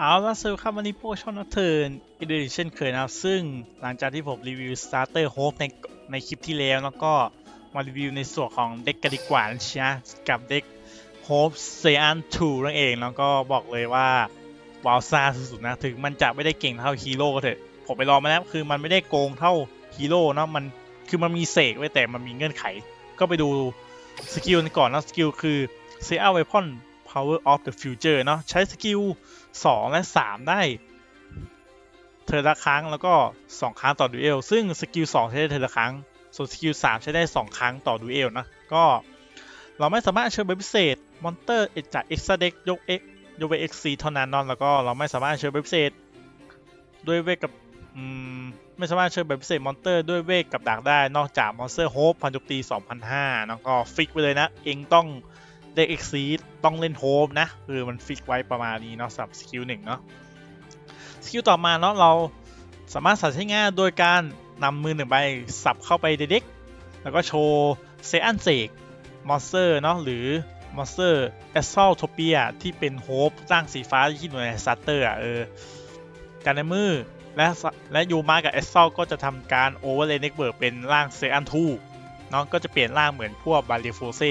เอาล่ะสวัสดีครับวันนี้พวกช่องนักเทิร์นอีเดเช่นเคยนะครับ ซึ่งหลังจากที่ผมรีวิว Starter Hope ในในคลิปที่แล้วแล้วก็มารีวิวในส่วนของเด็กกันดีกว่านะเชียกับเด็ก Hope s e a n 2นั่นเองแล้วก็บอกเลยว่าวาวซ่าสุดๆนะ ถึงมันจะไม่ได้เก่งเท่าฮีโร่ก็เถอะ ผมไปลองมาแล้วคือมันไม่ได้โกงเท่าฮีโร่เนอะมันคือมันมีเสกไว้แต่มันมีเงื่อนไข ก็ไปดูสกิลก่อนนะสกิลคือ s e a Weapon Power of the Future เนาะใช้สกิล 2และ3ได้เทอร์ละครั้งแล้วก็2ครั้งต่อดูเอลซึ่งสกิล2ใช้ได้เทอร์ละครั้ง ส่วนสกิล3ใช้ได้2ครั้งต่อดูเอลนะก็เราไม่สามารถเชิญใบพิเศษมอนเตอร์จากเอ็กซ์เด็กยกเอ็กยกเวเอ็กซีเท่านั้นนอนแล้วก็เราไม่สามารถเชิญใบพิเศษด้วยเวกับอืมไม่สามารถเชิญใบพิเศษมอนเตอร์ด้วยเวทกับดักได้นอกจากมอนสเตอร์โฮปพันจุตี 2005แล้วก็ฟิกไปเลยนะ เองต้อง ได้เอ็กซีต้องเล่นโฮปนะ คือมันฟิกไว้ประมาณนี้เนาะสำหรับสกิลหนึ่งเนาะสกิลต่อมาเนาะเราสามารถสัใช้งานโดยการนำมือหนึ่งใบสับเข้าไปในเด็ก แล้วก็โชว์เซอันเซกมอนสเตอร์เนาะหรือมอนสเตอร์แอสซ l ลโทเปียที่เป็นโฮปร่างสีฟ้าที่อยู่ในซัตเตอร์อะเออการในมือและและยูมากับแอสซ l ก็จะทำการโอเวอร์เลนเน็กเบิร์เป็นร่างเซอันทูเนาะก็จะเปลี่ยนร่างเหมือนพวกบาริโฟเซ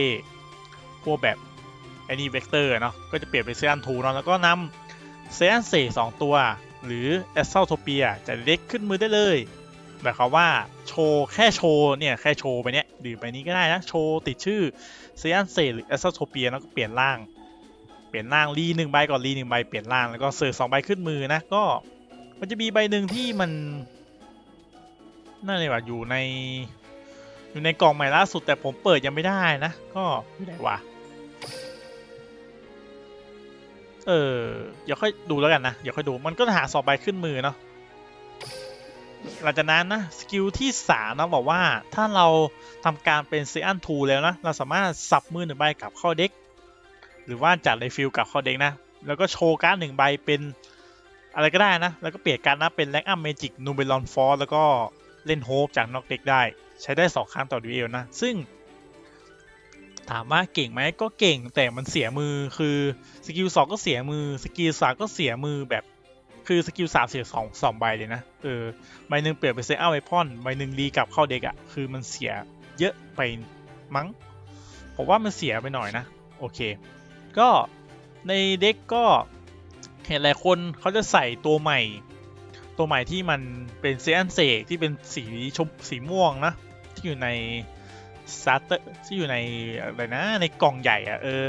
พวกแบบไอ้นี่เวกเตอร์เนาะก็จะเปลี่ยนเป็นเซอันทูเนาะแล้วก็นำเซอันเซสองตัว หรือแอสซ l ลโทเปียจะเล็กขึ้นมือได้เลยหมายความว่าโชว์แค่โชว์เนี่ยแค่โชว์ไปเนี้ยหรือไปนี้ก็ได้นะ โชว์ติดชื่อเซียนเซหรือแอสโทเปียแล้วก็เปลี่ยนร่าง เปลี่ยนร่างรีหนึ่งใบก่อนรีหนึ่งใบเปลี่ยนร่างแล้วก็เสิร์ฟสองใบขึ้นมือนะก็มันจะมีใบหนึ่งที่มันน่าเลยว่าอยู่ใน อยู่ในกล่องใหม่ล่าสุดแต่ผมเปิดยังไม่ได้นะ ก็ไม่ได้ว่ะ เออ เดี๋ยวค่อยดูแล้วกันนะ เดี๋ยวค่อยดู มันก็หาสองใบขึ้นมือเนาะ หลังจากนั้นนะ สกิลที่3นะบอกว่าถ้าเราทำการเป็นเซอันทูแล้วนะ เราสามารถสับมือหนึ่งใบกลับข้าเด็ก หรือว่าจัดในฟิลกลับข้าเด็กนะ แล้วก็โชว์การ์ดหนึ่งใบเป็นอะไรก็ได้นะ แล้วก็เปลี่ยนการ์ดนะเป็นแรงอัมเมจิกนูเบลอนฟอร์แล้วก็เล่นโฮปจากนอกเด็กได้ ใช้ได้ 2 ครั้งต่อดูเอลนะ ซึ่ง ถามว่าเก่งไหมก็เก่งแต่มันเสียมือคือสกิลสองก็เสียมือสกิลสามก็เสียมือแบบคือสกิลสามเสียสองสองใบเลยนะเออใบหนึ่งเปลี่ยนเป็นเซอัลไอพอนใบหนึ่งรีกลับเข้าเด็กอะ่ะคือมันเสียเยอะไปมั้งผมว่ามันเสียไปหน่อยนะ โอเค ก็ในเด็กก็เห็นหลายคนเขาจะใส่ตัวใหม่ ตัวใหม่ที่มันเป็นเซอันเซกที่เป็นสีชมสีม่วงนะ ที่อยู่ใน สตาร์เตอร์ที่อยู่ในอะไรนะในกล่องใหญ่อะเออ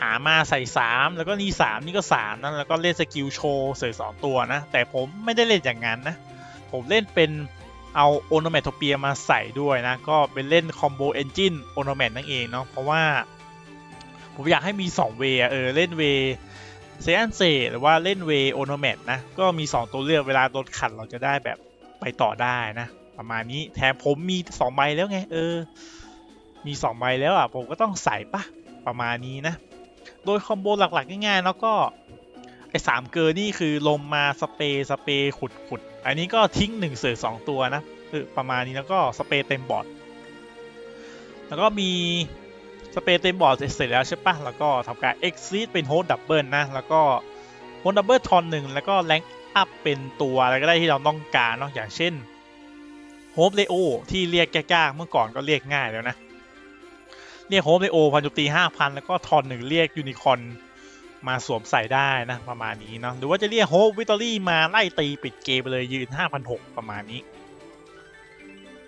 หามาใส่3แล้วก็นี่3นี่ก็3นะแล้วก็เล่นสกิลโชว์เสยสองตัวนะ แต่ผมไม่ได้เล่นอย่างนั้นนะ ผมเล่นเป็นเอาโอโนแมทเปียมาใส่ด้วยนะ ก็เป็นเล่นคอมโบเอนจินโอโนแมทนั่นเองเนาะเพราะว่า ผมอยากให้มี 2 เวย์เออเล่นเวเซอันเซหรือว่าเล่นเวโอโนแมทนะ ก็มี 2 ตัวเลือกเวลาโดนขัดเราจะได้แบบไปต่อได้นะ ประมาณนี้ แถมผมมี2ใบแล้วไง เออ มี2ใบแล้วอะ ผมก็ต้องใส่ปะประมาณนี้นะ โดยคอมโบหลักๆง่ายๆ แล้วก็ ไอ้สามเกอร์นี่คือลมมาสเปย์สเปย์ขุดขุด อันนี้ก็ทิ้งหนึ่งเสือสองตัวนะคือประมาณนี้แล้วก็สเปย์เต็มบอร์ด แล้วก็มีสเปรย์เต็มบอร์ดเสร็จแล้วใช่ปะแล้วก็ทำการ exit เป็นโฮสดับเบิลนะ แล้วก็โฮสดับเบิลทอนหนึ่งแล้วก็แรงอัพเป็นตัวอะไรก็ได้ที่เราต้องการเนาะอย่างเช่น โฮปเลโอที่เรียกยากๆเมื่อก่อนก็เรียกง่ายแล้วนะ เรียกโฮปเลโอพันจุตีห้าพันแล้วก็ทอนหนึ่งเรียกยูนิคอนมาสวมใส่ได้นะประมาณนี้เนาะหรือว่าจะเรียกโฮปวิตอรี่มาไล่ตีปิดเกมไปเลยยืน5,600ประมาณนี้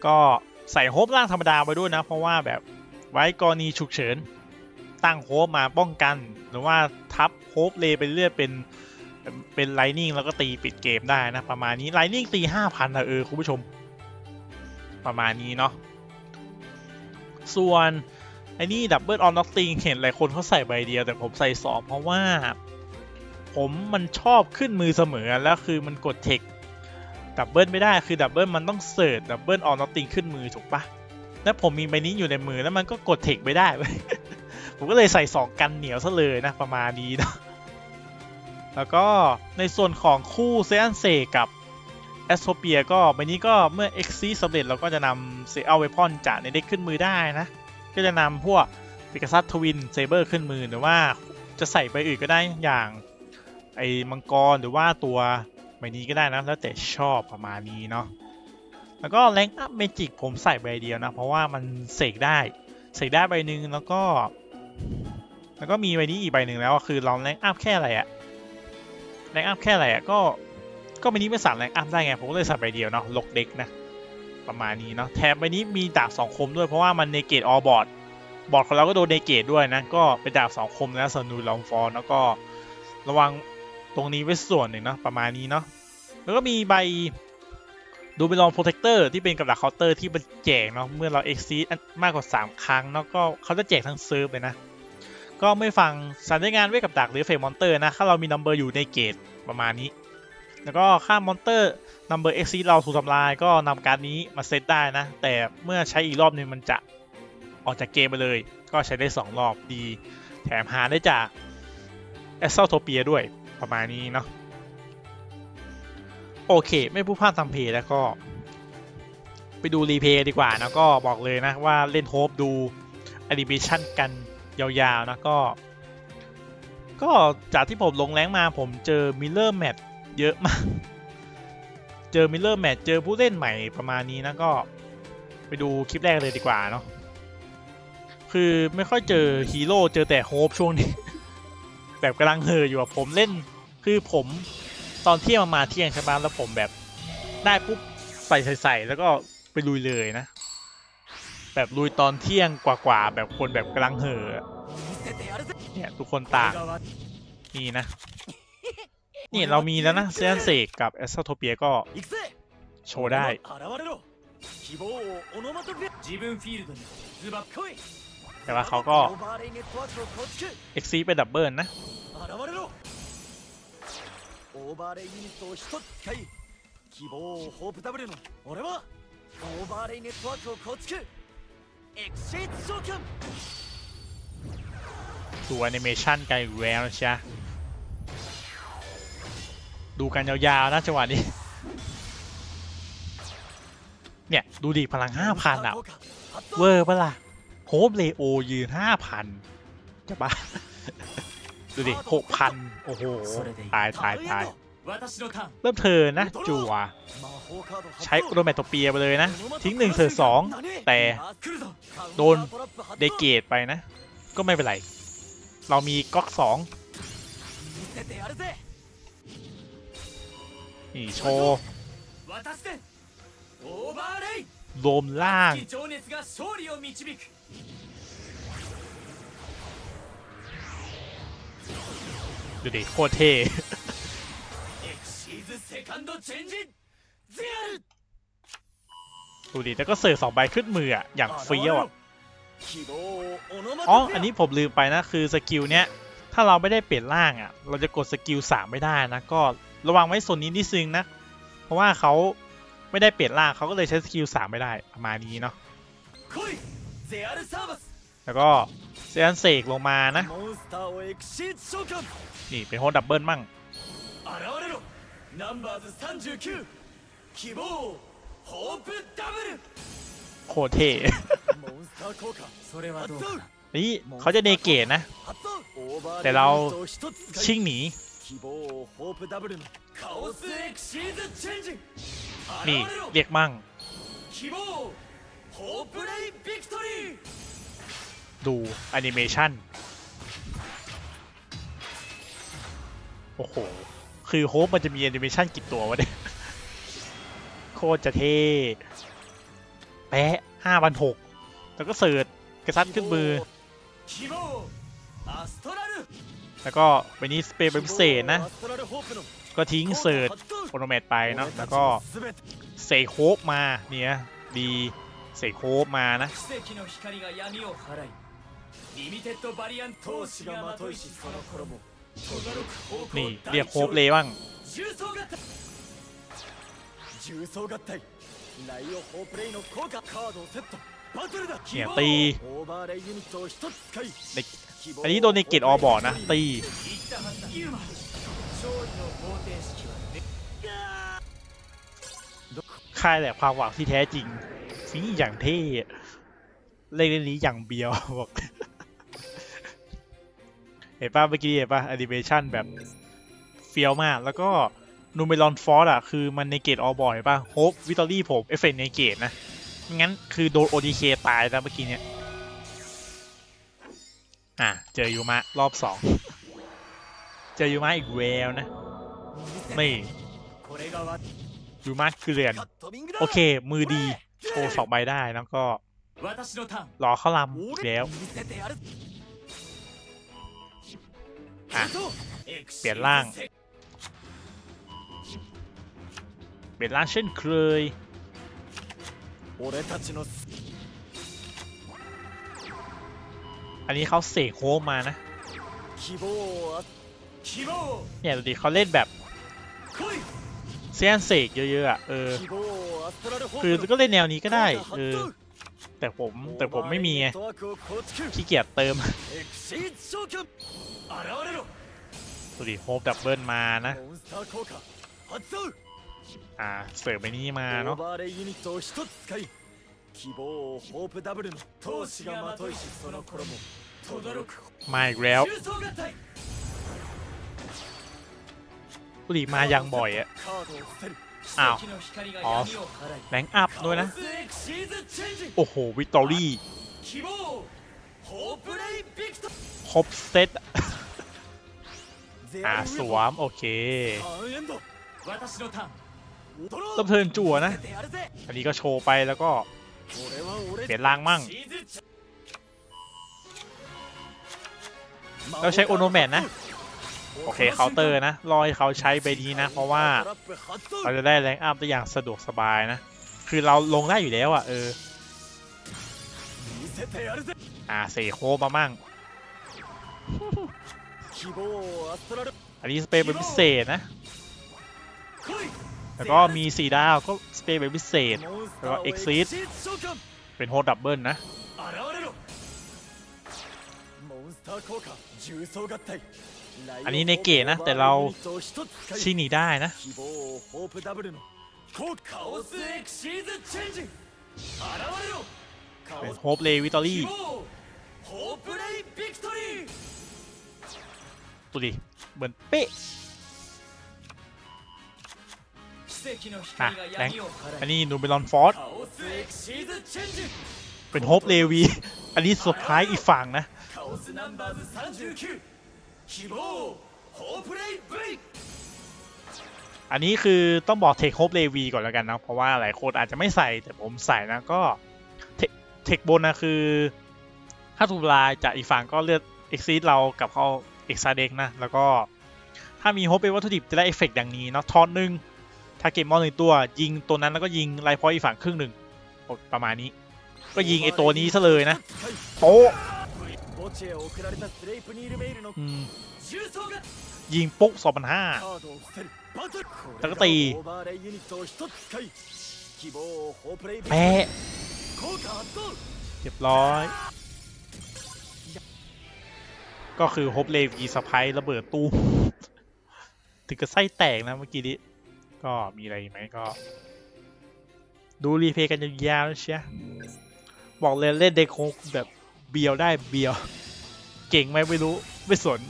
ก็ใส่โฮปร่างธรรมดาไปด้วยนะ เพราะว่าแบบไว้กรณีฉุกเฉินตั้งโฮปมาป้องกัน หรือว่าทับโฮปเลไปเรื่อยเป็นเป็นไลนิ่งแล้วก็ตีปิดเกมได้นะ ประมาณนี้ไลนิ่งตี5,000นะเออคุณผู้ชม ประมาณนี้เนาะส่วนไอ้นี่ดับเบิลออนน็อกติงเห็นหลายคนเขาใส่ใบเดียว แต่ผมใส่สองเพราะว่า ผมมันชอบขึ้นมือเสมอแล้วคือมันกดเทคดับเบิลไม่ได้คือดับเบิลมันต้องเสิร์ชดับเบิลออนน็อกติงขึ้นมือถูกปะแล้วผมมีใบนี้อยู่ในมือแล้วมันก็กดเทคไม่ได้เว้ยผมก็เลยใส่สองกันเหนียวซะเลยนะประมาณนี้เนาะแล้วก็ในส่วนของคู่เซนเซกับ แอสโทเปียก็ใบนี้ก็เมื่อ e x c สำเร็จเราก็จะนำเซอัลเวพอนจากในเด็กขึ้นมือได้นะ ก็จะนำพวกปิกาซัสทวินเซเบอร์ขึ้นมือหรือว่าจะใส่ไปอื่นก็ได้อย่างไอ้มังกรหรือว่าตัวใบนี้ก็ได้นะ แล้วแต่ชอบประมาณนี้เนาะแล้วก็แรงอัพเมจิกผมใส่ใบเดียวนะ เพราะว่ามันเสกได้เสกได้ใบหนึ่งแล้วก็ แล้วก็มีใบนี้อีกใบหนึ่งแล้วคือเราแรงอัพแค่อะไรอะแรงอัพแค่อะไรอะก็ ก็ใบนี้เป็นสามแรงอัพได้ไง ผมก็เลยใส่ใบเดียวเนาะลกเด็กนะ ประมาณนี้เนาะแถมใบนี้มีดาบสองคมด้วยเพราะว่ามันเนเกตออบอร์ดบอร์ดของเราก็โดนเนเกตด้วยนะ ก็เป็นดาบสองคมแล้วสนูลองฟอนแล้วก็ระวังตรงนี้ไว้ส่วนหนึ่งเนาะประมาณนี้เนาะแล้วก็มีใบดูเบลองโปรเทคเตอร์ที่เป็นกับดักเคาน์เตอร์ที่มันแจกเนาะเมื่อเราเอ็กซีมากกว่า 3 ครั้งเนาะก็เขาจะแจกทั้งเซิร์ฟเลยนะ ก็ไม่ฟังสัญญางานไว้กับดักหรือเฟรมอนเตอร์นะ ถ้าเรามีนัมเบอร์อยู่ในเกตประมาณนี้ แล้วก็ค่ามอนเตอร์นัมเบอร์เอ็กซีเราถูกทำลายก็นำการนี้มาเซตได้นะ แต่เมื่อใช้อีกรอบนึงมันจะออกจากเกมไปเลย ก็ใช้ได้ 2 รอบดี แถมหาได้จากแอสเซโทเปียด้วยประมาณนี้เนาะโอเค ไม่พูดพลาดทำเพย์แล้วก็ ไปดูรีเพย์ดีกว่านะก็บอกเลยนะว่าเล่นโฮปดูแอนิเมชันกันยาวๆนะก็ ก็จากที่ผมลงแรงมาผมเจอมิลเลอร์แมท เยอะมาก เจอมิลเลอร์แมทเจอผู้เล่นใหม่ประมาณนี้นะก็ไปดูคลิปแรกเลยดีกว่าเนาะคือไม่ค่อยเจอฮีโร่เจอแต่โฮปช่วงนี้ แบบกำลังเห่ออยู่อะผมเล่นคือผมตอนเที่ยงมามาเที่ยงใช่ไหมแล้วผมแบบได้ปุ๊บใส่ใส่แล้วก็ไปลุยเลยนะ แบบลุยตอนเที่ยงกว่าๆแบบคนแบบกำลังเห่อเนี่ยทุกคนต่างนี่นะ นี่เรามีแล้วนะเซนเซกกับแอสโทเปียก็ 行くぜ โชว์ได้ 現れろ希望をオノマトペ自分フィールドにズバッ来い แต่ว่าเขาก็ オーバーレイネットワークを構築 เอ็กซีเป็นดับเบิลนะ 現れろオーバーレイユニットを一つ使い希望をホープダブルの俺はオーバーレイネットワークを構築エクシーズ召喚 ดูแอนิเมชันกันอยู่แล้วนะจ๊ะ ดูกันยาวๆนะจังหวะนี้ เนี่ย ดูดิพลังห้าพันอะ เวอร์ปะล่ะโฮปเลโอยืนห้าพันจะบ้าดูดิหกพันโอ้โห ตายตายตายเริ่มเธอนะ จั่วใช้โดนแมตโตเปียไปเลยนะ ทิ้งหนึ่งเธอสองแต่โดนเดเกตไปนะ ก็ไม่เป็นไร เรามีก๊อกสอง นี่โชว์โลมล่างดูดิโคตรเท่ดูดิแล้วก็เสิร์ฟสองใบขึ้นมืออะ อย่างเฟี้ยวอะ อ๋อ อันนี้ผมลืมไปนะ คือสกิลเนี้ย ถ้าเราไม่ได้เปลี่ยนร่างอะ เราจะกดสกิลสามไม่ได้นะ ก็ ระวังไว้ส่วนนี้นิดนึงนะ เพราะว่าเขาไม่ได้เปลี่ยนล่างเขาก็เลยใช้สกิลสามไม่ได้ประมาณนี้เนาะแล้วก็เซียนเสกลงมานะ นี่เป็นโฮดับเบิลมั่งโคเทนี่เขาจะเนเกตนะ แต่เราชิ่งหนี 希望をホープダブルのカオスエクシーズチェンジ นี่ 現れろ เรียกมั่ง 希望ホープレイビクトリー ดูแอนิเมชันโอ้โห คือโฮปมันจะมีแอนิเมชันกี่ตัววะเนี่ย โคตรจะเท่ แปะห้าพันหกแล้วก็เสิร์ชกระซัดขึ้นมือ 希望アストラル แล้วก็ไปนี้สเปรย์เปพิเศษนะ ก็ทิ้งเสิร์ตโอนเมตไปนะแล้วก็เสกโคบมาเนี่ยดีเสกโคบมานะนี่เรียกโคบเลยบ้างเนี่ยตีเด็ก อันนี้โดนในเกตออบอร์นะ ตีค่ายแหละความหวังที่แท้จริงสิ่อย่างเท่ เลขเล่นนี้อย่างเบียวบอกเห็นป่ะเมื่อกี้เห็นป่ะแอนิเมชันแบบเฟี้ยวมาก แล้วก็นูเมลอนฟอร์สอะ คือมันในเกตออบอยป่ะโฮปวิตอรี่ผม เอฟเฟนในเกตนะ งั้นคือโดนโอดีเคตายแล้วเมื่อกี้เนี่ย อะ เจอยูมะรอบสอง เจอยูมะอีกแววนะ ไม่ยูมะเกลื่อน โอเค มือดี โชว์สองใบได้แล้วก็รอเข้าลำแล้วอะ เปลี่ยนร่าง เปลี่ยนร่างเช่นเคย อันนี้เขาเสกโคมานะ เนี่ยดูดิเขาเล่นแบบเซียนเสกเยอะๆอะเออ คือก็เล่นแนวนี้ก็ได้เออแต่ผมแต่ผมไม่มีขี้เกียจเติมดูดิโฮปดับเบิลมานะ อ่าเสริมไปนี่มาเนาะ 希望をホープダブルの闘志がまといしその衣轟く มาอีกแล้ว 重装合体 ดูดิมายังบ่อยอะ カードを伏せる อ้าว 奇跡の光が อ๋อ 闇を払い แรงอัพด้วยนะ カオスエクシーズチェンジ โอ้โห วิกตอรี่ 希望ホープレイビクト ครบเซต ゼ อ่า アルウ ส ェ ว ポン ม โอเค ターンエンド私のターンドロ ต้องเทิร์นจั่วนะ てやるぜ อันนี้ก็โชว์ไปแล้วก็ 俺は俺 เปลี่ยนร่างมั่ง เราใช้โอโนแมนนะ โอเคเคาน์เตอร์นะ รอยเขาใช้ไปดีนะ เพราะว่าเราจะได้แรงอัพได้อย่างสะดวกสบายนะ คือเราลงได้อยู่แล้วอะ เออ อ่าเสโคมามั่ง อันนี้สเปรย์เป็นพิเศษนะ แล้วก็มี 4 ดาวก็สเปรย์เป็พิเศษ แล้วก็เอ็กซิสเป็นโฮดับเบิลนะอันนี้ในเกตนะ แต่เราชี้หนีได้นะ เป็นโฮปเลวิตอรี่ตุดีเหมือนเป๊ะ นะแรงอันนี้หนูไปลอนฟอร์สเป็นโฮปเลวี อันนี้สุดท้ายอีกฝั่งนะอันนี้คือต้องบอกเทคโฮปเลวีก่อนแล้วกันนะ เพราะว่าหลายคนอาจจะไม่ใส่แต่ผมใส่นะก็เทคบนนะคือ ถ้าถูกลายจากอีกฝั่งก็เลือกเอ็กซีดเรากับเข้าเอ็กซาเด็กนะ แล้วก็ถ้ามีโฮปเป็นวัตถุดิบจะได้เอฟเฟกต์อย่างนี้เนาะทอนหนึ่ง ถ้าเก็มอนหนึ่งตัว ยิงตัวนั้นแล้วก็ยิงไลพอยอีกฝั่งครึ่งหนึ่งประมาณนี้ ก็ยิงไอตัวนี้ซะเลยนะโตยิงปุ๊กสองพันห้าแล้วก็ตีแพ้เรียบร้อย ก็คือโฮปเลฟยีสไปร์ระเบิดตู้ ถึงกับไส้แตกนะเมื่อกี้นี้ ก็มีอะไรไหมก็ ดูรีเพย์กันยาวๆเชียบอกเลยเล่นเด็กโคแบบเบียวได้เบียว เก่งไหมไม่รู้ไม่สน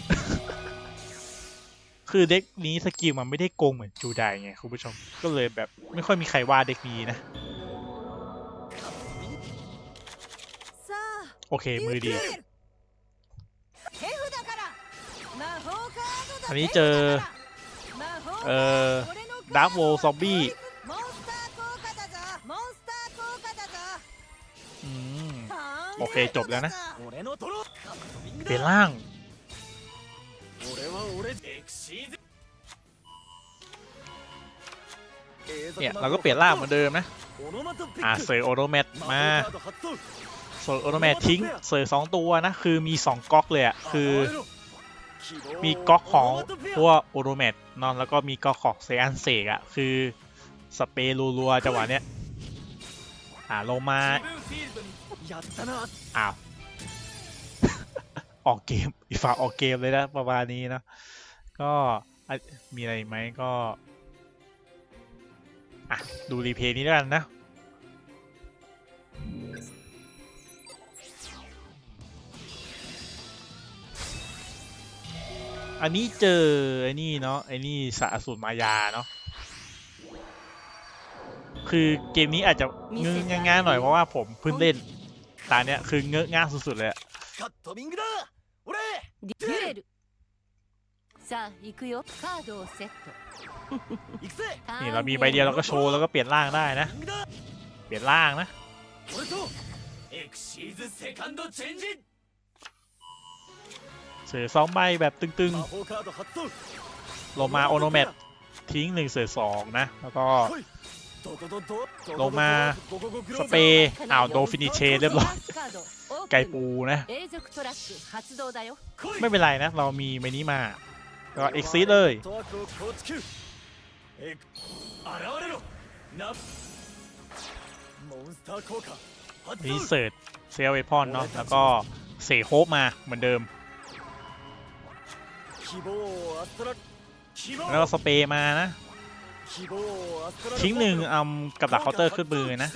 คือเด็กนี้สกิลมันไม่ได้โกงเหมือนจูไดไงคุณผู้ชม ก็เลยแบบไม่ค่อยมีใครว่าเด็กนี้นะ โอเคมือดี อันนี้เจอ เออ ดาร์กโวซอมบี้โอเคจบแล้วนะ เป็นล่าง เนี่ย เราก็เปลี่ยนล่างเหมือนเดิมนะ อ่าเซอร์โอโนเมตมาเซอร์โอโนเมตทิ้งเซอร์สองตัวนะ คือมีสองก๊อกเลยอะคือ มีก๊อกของพวกโอโรเมตนอนแล้วก็มีก๊อกของเซอันเสกอะคือสเปรูรัวจังหวะเนี้ยอ่าลงมาอ้าวออกเกมอีฝาออกเกมเลยนะประมาณนี้นะก็มีอะไรไหมก็อะดูรีเพย์นี้แล้วกันนะ อันนี้เจอไอ้นี่เนาะไอ้นี่สะสูตรมายาเนาะคือเกมนี้อาจจะเงื้งง่ายๆหน่อยเพราะว่าผมเพิ่งเล่นตาเนี้ยคือเงื้ง่ายสุดๆเลยอะนี่เรามีใบเดียวเราก็โชว์แล้วก็เปลี่ยนร่างได้นะ เปลี่ยนร่างนะ เสือสองใบแบบตึงๆโลมาโอโนเมตทิ้งหนึ่งเสือสองนะ แล้วก็ลงมาสเปย์อ้าวโดฟินิเชเรียบร้อยไก่ปูนะ ไม่เป็นไรนะ เรามีใบนี้มาก็เอ็กซิสเลยรีเสิร์ชเซลเวพอนเนาะแล้วก็เสโฮปมาเหมือนเดิม แล้วเราสเปย์มานะทิ้งหนึ่งเอากับดักเคาน์เตอร์ขึ้นมือนะ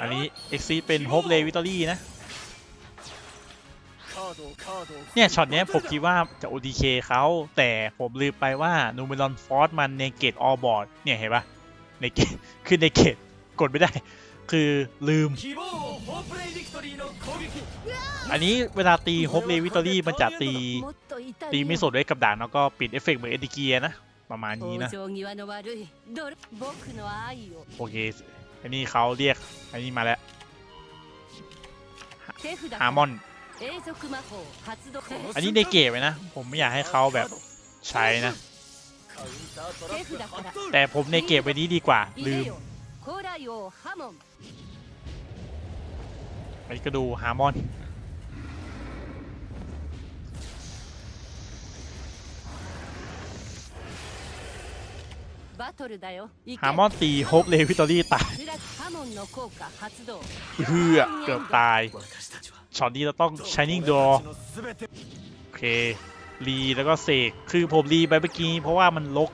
อันนี้เอ็กซีเป็นโฮปเลวิตอรี่นะ เนี่ยช็อตนี้ผมคิดว่าจะ ODK เขาแต่ผมลืมไปว่านูเมลอนฟอสมันในเกตออบอร์ดเนี่ยเห็นปะในเกตคือนในเกตกดไม่ได้ คือลืม อันนี้เวลาตีโฮปเลวิตอรี่มันจะตีตีไม่สดด้วยกับด่างแล้วก็ปิดเอฟเฟกต์เหมือนเอดิเกียนะ ประมาณนี้นะ โอเค อันนี้เขาเรียก อันนี้มาแล้วฮามอนอันนี้ในเกมนะ ผมไม่อยากให้เขาแบบใช้นะ แต่ผมในเกมไปนี้ดีกว่าลืม 古来王ハモン อันนี้ก็ดูฮาร์มอน バトルだよ行け ฮาร์มอนตีโฮปเลวิตอรี่ตาย スラッハモンの効果発動 เฮือเกือบตาย 私たちは ช็อตนี้เราต้อง Shining Door 俺たちの全て โอเค รีแล้วก็เสก คือผมรีไปเมื่อกี้ เพราะว่ามันลก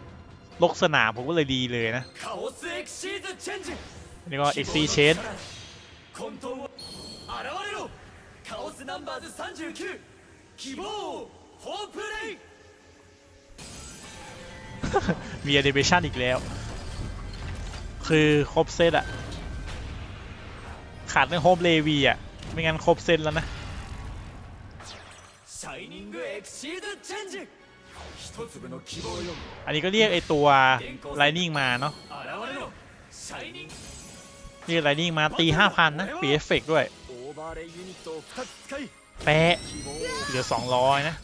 ลกสนามผมก็เลยดีเลยนะนี่ก็เอ็กซีเชนมีอะเดเบชันอีกแล้ว คือครบเซตอะขาดเรื่องโฮมเลวีอะไม่งั้นครบเซตแล้วนะ อันนี้ก็เรียกไอตัวไลนิ่งมาเนาะเรียกไลนิ่งมาตีห้าพันนะปีเอฟเฟกด้วยแปะเหลือสองร้อยนะ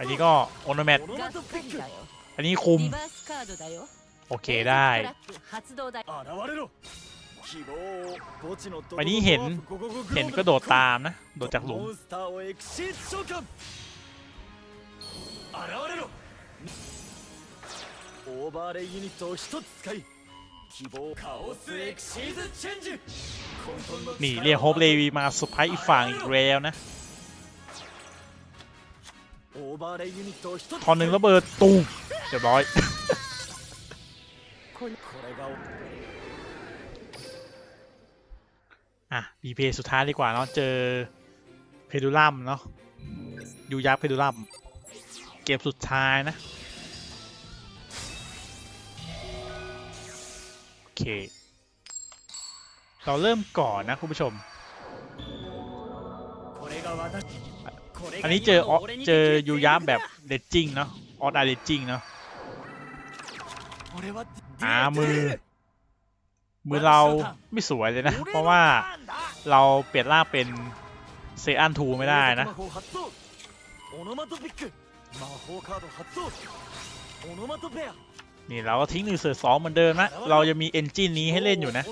อันนี้ก็โอนแมทอันนี้คุม โอเคได้ 永続トラック発動だよ現れろ希望を墓地のド วันนี้เห็น ゴゴゴグローブ เห็นก็โดดตามนะ โดดจากหลุม モンスターをエクシーズ召喚現れろオーバーレイユニットを一つ使い希望カオスエクシーズチェンジ混沌の นี่ 力を เรียกโฮปเลวีมาสุดท้ายอีกฝั่งอีกแล้วนะ オーバーレイユニットを一つ ทอนหนึ่งระเบิดตูมเรียบร้อย ่ะดีเพย์สุดท้ายดีกว่าเนาะเจอเพดูลัมเนาะยูยักษ์เพดูลัมเกมสุดท้ายนะโอเค เราเริ่มก่อนนะคุณผู้ชม อันนี้เจอออเจอยูยักษ์แบบเดจจิ้งเนาะออสอาร์เดจจิ้งเนาะอามือ มือเราไม่สวยเลยนะ เพราะว่าเราเปลี่ยนร่างเป็นเซอันทูไม่ได้นะนี่เราก็ทิ้งหนึ่งเสือสองเหมือนเดิมนะ เราจะมีเอนจินนี้ให้เล่นอยู่นะ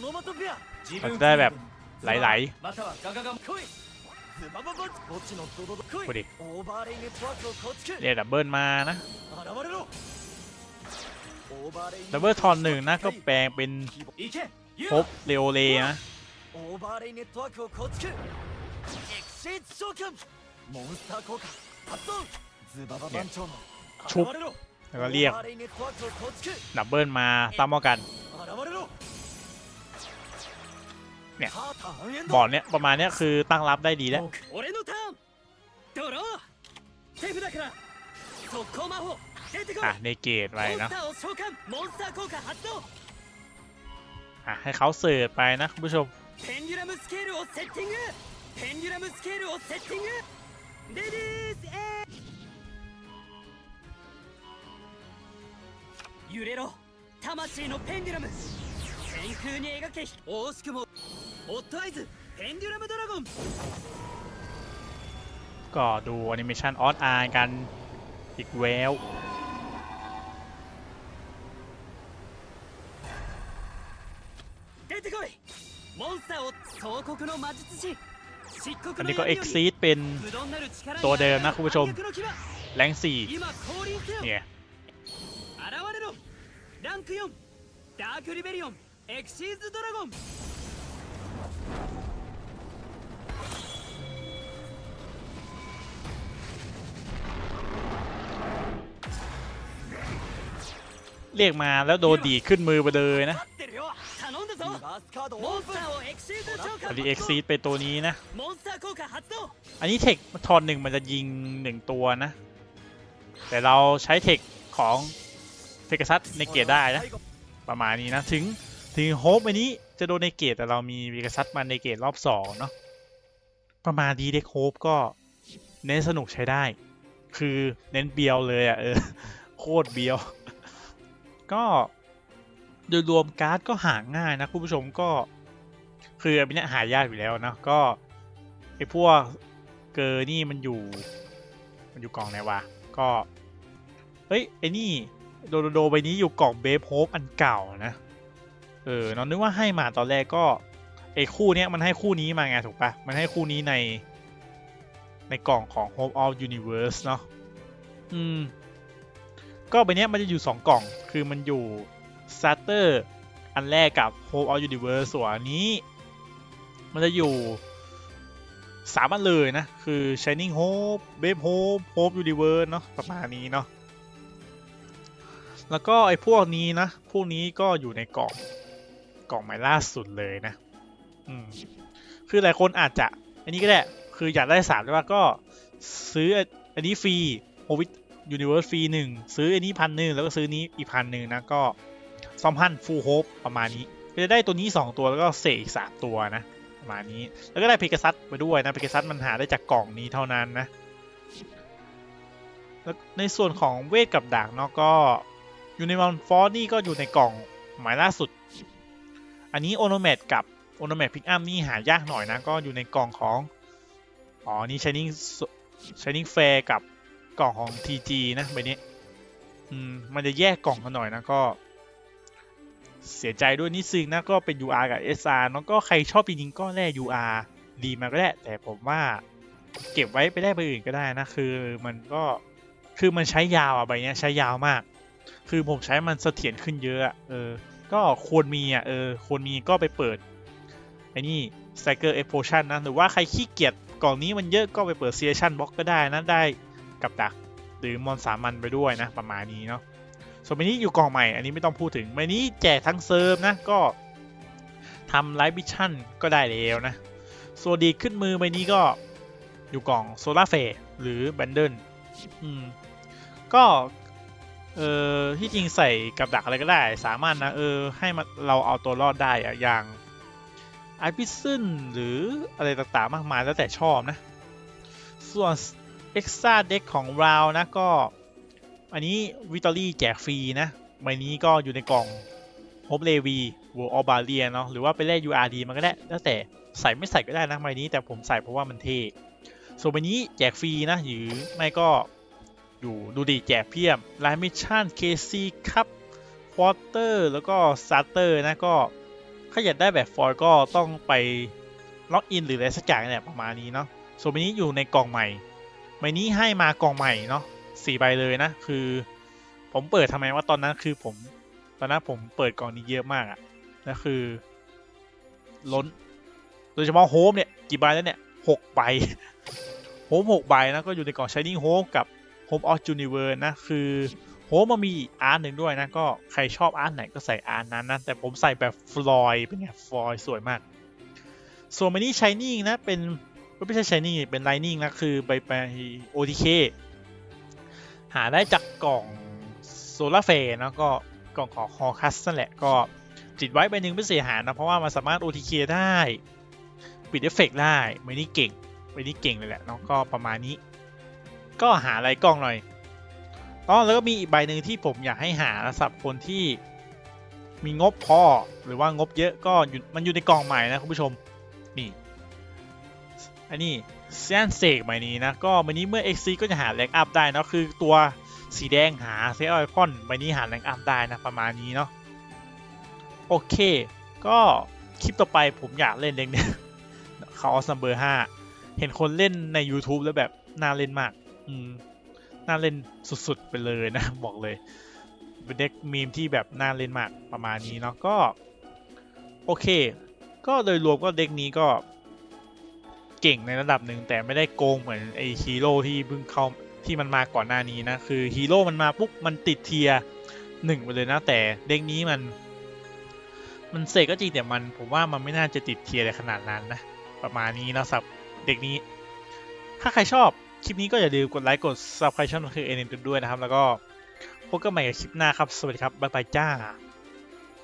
เราจะได้แบบไหลๆพอดีเรียดับเบิลมานะดับเบิลทอนหนึ่งนะก็แปลงเป็น พบเลโอเลนะ オーバーレイネットワークを構築エクシーズ召喚モンスター効果発動ズババ番長のชุบ 現れろ แล้วก็เรียก オーバーレイネットワークを構築 ดับเบิลมาตั้มกัน 現れろ ねカーター半円 บอร์ดเนี้ยประมาณเนี้ยคือตั้งรับได้ดีแล้ว 俺のターンドロー手札から速攻魔法出てこい อ่ะในเกต モ ไป ンス เนาะ อะให้เขาเสิร์ชไปนะคุณผู้ชม揺れろ魂のペンデュラム天空に描け惜しくもホットアイズペンデュラムドラゴンก็ดูแอนิเมชันออสอาร์กันอีกแวว てこいモンスターを総国の魔術師漆黒 อัน の นี้ก็ 闇 เอ็ よ ก り ซีดเป็น 不動なる力に ตัวเดิมนะคุณผู้ชม 反逆の牙 แรงสี่ 今降臨せよ เนี่ย 現れろランク4ダークリベリオンエクシーズドラゴン เรียกมาแล้วโดนดีดขึ้นมือไปเลยนะ 待ってるよ頼 มอนสเตอร์เอ็กซีดเอ็กซีดไปตัวนี้นะ อันนี้เทคทอนหนึ่งมันจะยิงหนึ่งตัวนะ แต่เราใช้เทคของเฟกัซัสในเกียได้นะ ประมาณนี้นะ ถึงถึงโฮปอันนี้จะโดนในเกียแต่เรามีเฟกัซัสมาในเกียรอบสองเนาะ ประมาณดีเด็กโฮปก็เน้นสนุกใช้ได้ คือเน้นเบียวเลยอะ่ะเออโคตรเบียว ก็ โดยรวมการ์ดก็หาง่ายนะคุณผู้ชมก็ คืออันเนี้ยหายากอยู่แล้วนะก็ไอพวกเกอร์นี่มันอยู่ มันอยู่กล่องไหนวะก็เฮ้ยไอ้นี่โดโดใบนี้อยู่กล่องเบฟโฮปอันเก่านะเออนองนึกว่าให้มาตอนแรกก็ไอ้คู่เนี้ยมันให้คู่นี้มาไงถูกปะมันให้คู่นี้ใน ในกล่องของ Hope of Universe เนาะอืม ก็ใบเนี้ยมันจะอยู่2กล่อง คือมันอยู่ Starter อันแรกกับ Hope of Universe ส่วนนี้ มันจะอยู่สามอันเลยนะ คือ Shining Hope Babe Hope Hope Universe เนาะประมาณนี้เนาะแล้วก็ไอ้พวกนี้นะ พวกนี้ก็อยู่ในกล่องกล่องใหม่ล่าสุดเลยนะ อืม คือหลายคนอาจจะ อันนี้ก็ได้ คืออยากได้สามใช่ปะก็ซื้ออันนี้ฟรีโฮวิยูนิเวิร์สฟรีหนึ่งซื้ออันนี้พันหนึ่งแล้วก็ซื้อนี้อีกพันหนึ่งนะก็ ซอมพันฟูลโฮปประมาณนี้ก็จะได้ตัวนี้ 2 ตัวแล้วก็เสกอีกสามตัวนะประมาณนี้ แล้วก็ได้เพกซัสไปด้วยนะเพกซัสมันหาได้จากกล่องนี้เท่านั้นนะแล้วในส่วนของเวทกับดาบเนาะก็อยู่ในมอนฟอร์นี่ก็อยู่ในกล่องหมายล่าสุด อันนี้โอโนเมตกับโอโนเมตพิกอัมนี่หายากหน่อยนะ ก็อยู่ในกล่องของอ๋อนี่ Shining Shining Fair กับกล่องของ TG นะใบนี้อืมมันจะแยกกล่องกันหน่อยนะก็ เสียใจด้วยนิดนึงนะก็เป็น UR กับ SR เนาะก็ใครชอบจริงๆก็แล UR ดีมาก็ได้ แต่ผมว่าเก็บไว้ไปได้ใบอื่นก็ได้นะ คือมันก็คือมันใช้ยาวอะใบเนี้ยใช้ยาวมาก คือผมใช้มันเสถียรขึ้นเยอะเออ ก็ควรมีอะเออควรมีก็ไปเปิดไอ้นี่ s t r i k e r e p o t i o n นะหรือว่าใครขี้เกียจกล่องนี้มันเยอะก็ไปเปิด Creation Box ก็ได้นะได้กับดัก หรือมอนสามัญไปด้วยนะ ประมาณนี้เนาะ ส่วนใบนี้อยู่กล่องใหม่อันนี้ไม่ต้องพูดถึงใบนี้แจกทั้งเซิร์ฟนะก็ทำไลฟ์บิชั่นก็ได้แล้วนะส่วนดีขึ้นมือใบนี้ก็อยู่กล่องโซลาเฟหรือแบนเดิลอืมก็เออที่จริงใส่กับดักอะไรก็ได้ สามารถนะเออให้มันเราเอาตัวรอดได้อะอย่างไอพิซึนหรืออะไรต่างๆมากมายแล้วแต่ชอบนะ ส่วน Extra Deck ของเรานะก็ อันนี้วิตอรี่แจกฟรีนะใบนี้ก็อยู่ในกล่อง Hope Levi World of Barrier เนาะหรือว่าไปเล่น URD มันก็ได้แล้วแต่ใส่ไม่ใส่ก็ได้นะใบนี้แต่ผมใส่เพราะว่ามันเท่ส่วนใบนี้แจกฟรีนะหรือไม่ก็อยู่ดูดีแจกเพียบไลมิชชั่น KC ครับควอเตอร์แล้วก็สตาร์เตอร์นะก็ถ้าอยากได้แบบฟอยล์ก็ต้องไปล็อกอินหรืออะไรสักอย่างเนี่ยประมาณนี้เนาะส่วนใบนี้อยู่ในกล่องใหม่ใบนี้ให้มากล่องใหม่เนาะ สี่ใบเลยนะ คือ ผมเปิดทำไมว่าตอนนั้นคือผม ตอนนั้นผมเปิดกล่องนี้เยอะมากอะแล้วคือ ล้น โดยเฉพาะโฮมเนี่ย กี่ใบแล้วเนี่ยหกใบโฮมหกใบนะ ก็อยู่ในกล่อง Shining Hope กับ Home of Universe นะ คือโฮมมันมีอาร์ตหนึ่งด้วยนะ ก็ใครชอบอาร์ตไหนก็ใส่อาร์ตนั้นนะ แต่ผมใส่แบบฟลอยเป็นไงฟลอยสวยมากส่วนมินี่ชายนิ่งนะ เป็นไม่ใช่ชายนิ่งเป็นไลนิ่งนะ คือใบไป OTK หาได้จากกล่องโซลาเฟนะก็กล่องของฮอคัสนั่นแหละก็ติดไว้ใบหนึ่งไม่เสียหายนะ เพราะว่ามันสามารถ OTK ได้ ปิดเอฟเฟกต์ได้ไม่นี่เก่งไม่นี่เก่งเลยแหละเนาะก็ประมาณนี้ ก็หาอะไรกล้องหน่อยอ๋อแล้วก็มีอีกใบหนึ่งที่ผมอยากให้หาสำหรับคนที่มีงบพอหรือว่างบเยอะก็มันอยู่ในกล่องใหม่นะคุณผู้ชมนี่อันนี้ เซียนเซกใหม่นี้นะ ก็ใบนี้เมื่อ XC ก็จะหาแรงอัพได้นะคือตัวสีแดงหาเซออคอนใบนี้หาแรงอัพได้นะประมาณนี้เนาะโอเค ก็คลิปต่อไปผมอยากเล่นเด็กเนี่ยเขาออสัมเบอร์ห้าเห็นคนเล่นใน YouTube แล้วแบบน่าเล่นมาก อืมน่าเล่นสุดๆไปเลยนะ บอกเลย เป็นเด็กมีมที่แบบน่าเล่นมากประมาณนี้เนาะก็ โอเค ก็โดยรวมก็เด็กนี้ก็ เก่งในระดับหนึ่งแต่ไม่ได้โกงเหมือนไอฮีโร่ที่เพิ่งเข้าที่มันมาก่อนหน้านี้นะ คือฮีโร่มันมาปุ๊บมันติดเทียร์หนึ่งไปเลยนะแต่เด็กนี้มัน มันเสกก็จริงแต่มันผมว่ามันไม่น่าจะติดเทียร์อะไรขนาดนั้นนะ ประมาณนี้นะสับเด็กนี้ ถ้าใครชอบคลิปนี้ก็อย่าลืมกดไลค์กด subscribe ช่องคือเอ็นด้วยนะครับ แล้วก็พบกันใหม่กับคลิปหน้าครับ สวัสดีครับบ๊ายบายจ้า